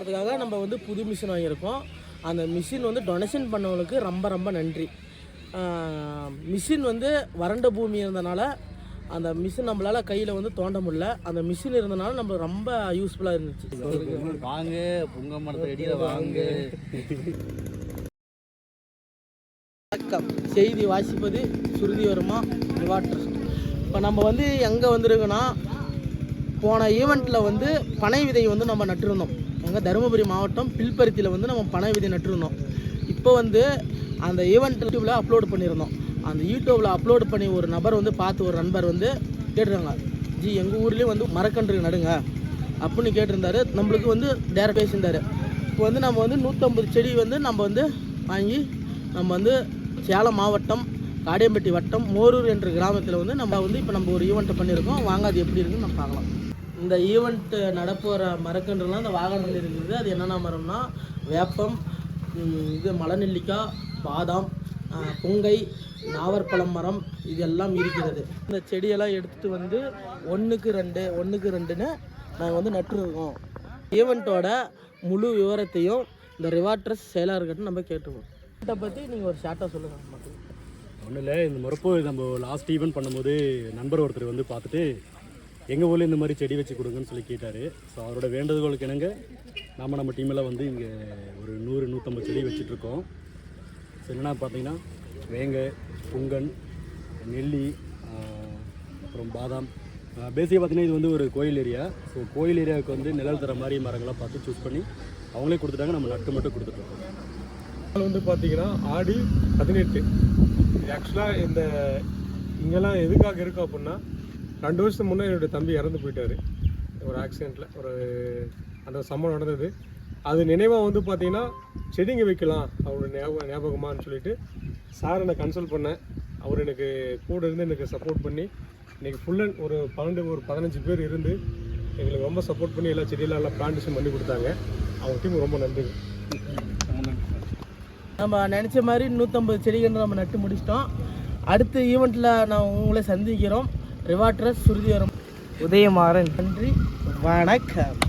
பார்க்கறதுக்காக நம்ம வந்து புது மிஷின் வாங்கியிருக்கோம். அந்த மிஷின் வந்து டொனேஷன் பண்ணவங்களுக்கு ரொம்ப ரொம்ப நன்றி. மிஷின் வந்து வறண்ட பூமி இருந்தனால அந்த மிஷின் நம்மளால் கையில் வந்து தோண்ட முடியல. அந்த மிஷின் இருந்தனால நம்ம ரொம்ப யூஸ்ஃபுல்லாக இருந்துச்சு. வாங்க புங்க மரத்தை அடியில வாங்க. வணக்கம். செய்தி வாசிப்பது சுருதி வருமா? ரிவார்ட் இப்போ நம்ம வந்து எங்கே வந்திருக்கோன்னா போன ஈவெண்ட்டில் வந்து பனை விதை வந்து நம்ம நட்டிருந்தோம். எங்கள் தருமபுரி மாவட்டம் பில்பருத்தியில் வந்து நம்ம பனை விதை நட்டிருந்தோம். இப்போ வந்து அந்த ஈவெண்ட் யூடியூப்பில் அப்லோடு பண்ணியிருந்தோம். அந்த யூடியூப்பில் அப்லோடு பண்ணி ஒரு நபர் வந்து பார்த்து ஒரு நண்பர் வந்து கேட்டிருக்காங்க ஜி எங்கள் ஊர்லேயும் வந்து மரக்கன்று நடுங்க அப்படின்னு கேட்டிருந்தாரு. நம்மளுக்கு வந்து டேரக்ட் பேசியிருந்தார். இப்போ வந்து நம்ம வந்து நூற்றம்பது செடி வந்து நம்ம வந்து வாங்கி நம்ம வந்து சேலம் மாவட்டம் காடியம்பட்டி வட்டம் மோரூர் என்ற கிராமத்தில் வந்து நம்ம வந்து இப்போ நம்ம ஒரு ஈவெண்ட்டை பண்ணியிருக்கோம் வாங்க அது எப்படி இருக்குன்னு நம்ம பார்க்கலாம். இந்த ஈவெண்ட்டு நடப்போகிற மரக்கன்றுலாம் இந்த வாகனத்தில் இருக்குது. அது என்னென்ன மரம்னா வேப்பம் இது மலநெல்லிக்காய் பாதாம் பொங்கை புங்கை நாவற்பழம் மரம் இதெல்லாம் இருக்கிறது. இந்த செடியெல்லாம் எடுத்துகிட்டு வந்து ஒன்றுக்கு ரெண்டு ஒன்றுக்கு ரெண்டுன்னு நாங்கள் வந்து நட்டுருக்கோம். ஈவெண்ட்டோட முழு விவரத்தையும் இந்த ரிவார்ட்ரஸ் செயலாளர்கிட்ட நம்ம கேட்டுருவோம். இதை பற்றி நீங்கள் ஒரு ஷார்ட்டாக சொல்லுங்கள் மக்கள். ஒன்றும் இல்லை இந்த மறுப்போ நம்ம லாஸ்ட் ஈவெண்ட் பண்ணும்போது நண்பர் ஒருத்தர் வந்து பார்த்துட்டு எங்கள் ஊரில் இந்த மாதிரி செடி வச்சு கொடுங்கன்னு சொல்லி கேட்டார். ஸோ அவரோட வேண்டுகோளுக்கு இணங்க நாம நம்ம டீமில் வந்து இங்கே ஒரு நூறு நூற்றம்பது செடி வச்சிட்ருக்கோம் ஸோ என்னென்னா பார்த்தீங்கன்னா வேங்க புங்கன் நெல்லி அப்புறம் பாதாம். பேசிக்காக பார்த்தீங்கன்னா இது வந்து ஒரு கோயில் ஏரியா ஸோ கோயில் ஏரியாவுக்கு வந்து நிழல் தர மாதிரி மரங்களாக பார்த்து சூஸ் பண்ணி அவங்களே கொடுத்துட்டாங்க. நம்ம நட்டு மட்டும் கொடுத்துட்ருக்கோம் வந்து பார்த்தீங்கன்னா ஆடி பதினெட்டு. ஆக்சுவலாக இந்த இங்கெல்லாம் எதுக்காக இருக்கும் அப்படின்னா ரெண்டு வருஷத்துக்கு முன்னே என்னுடைய தம்பி இறந்து போயிட்டாரு. ஒரு ஆக்சிடெண்ட்டில் ஒரு அந்த சம்பவம் நடந்தது. அது நினைவாக வந்து பார்த்தீங்கன்னா செடிங்க வைக்கலாம் அவரோட ஞாபகம் ஞாபகமான்னு சொல்லிட்டு சார் என்னை கன்சல்ட் பண்ணேன். அவர் எனக்கு கூட இருந்து எனக்கு சப்போர்ட் பண்ணி இன்னைக்கு ஃபுல் அண்ட் ஒரு பன்னெண்டு ஒரு பதினஞ்சு பேர் இருந்து எங்களுக்கு ரொம்ப சப்போர்ட் பண்ணி எல்லா செடியெல்லாம் எல்லாம் பிளான்டேஷன் பண்ணி கொடுத்தாங்க. அவங்க டீம் ரொம்ப நன்றி. நம்ம நினச்ச மாதிரி நூற்றம்பது செடிகள் நம்ம நட்டு முடிச்சிட்டோம். அடுத்த ஈவெண்ட்டில் நான் உங்களை சந்திக்கிறோம். ரிவார்ட்ரஸ் சுருதி வரும் உதயமாறன். நன்றி. வணக்கம்.